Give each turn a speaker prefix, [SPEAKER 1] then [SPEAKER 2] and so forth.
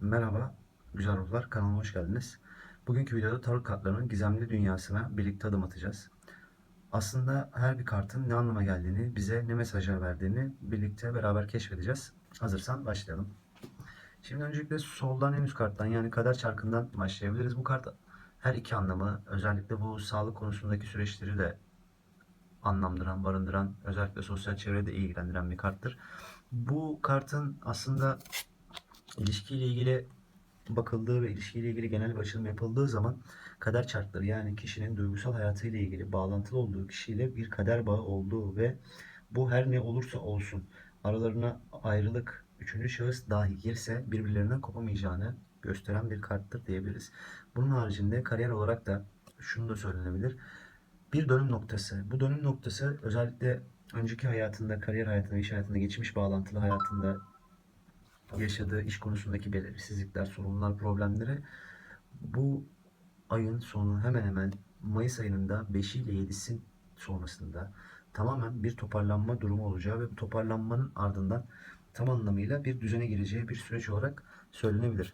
[SPEAKER 1] Merhaba güzel ruhlar kanalıma hoş geldiniz. Bugünkü videoda tarot kartlarının gizemli dünyasına birlikte adım atacağız. Aslında her bir kartın ne anlama geldiğini, bize ne mesajlar verdiğini birlikte beraber keşfedeceğiz. Hazırsan başlayalım. Şimdi öncelikle soldan en üst karttan yani kader çarkından başlayabiliriz. Bu kart her iki anlamı özellikle bu sağlık konusundaki süreçleri de anlamdıran, barındıran, özellikle sosyal çevrede ilgilendiren bir karttır. Bu kartın aslında ilişkiyle ilgili bakıldığı ve ilişkiyle ilgili genel bir açılım yapıldığı zaman kader çarkları yani kişinin duygusal hayatıyla ilgili bağlantılı olduğu kişiyle bir kader bağı olduğu ve bu her ne olursa olsun aralarına ayrılık üçüncü şahıs dahi girse birbirlerinden kopamayacağını gösteren bir karttır diyebiliriz. Bunun haricinde kariyer olarak da şunu da söylenebilir. Bir dönüm noktası. Bu dönüm noktası özellikle önceki hayatında, kariyer hayatında, iş hayatında, geçmiş bağlantılı hayatında yaşadığı iş konusundaki belirsizlikler, sorunlar, problemleri bu ayın sonu hemen hemen Mayıs ayının 5 ile 7'si sonrasında tamamen bir toparlanma durumu olacağı ve bu toparlanmanın ardından tam anlamıyla bir düzene gireceği bir süreç olarak söylenebilir.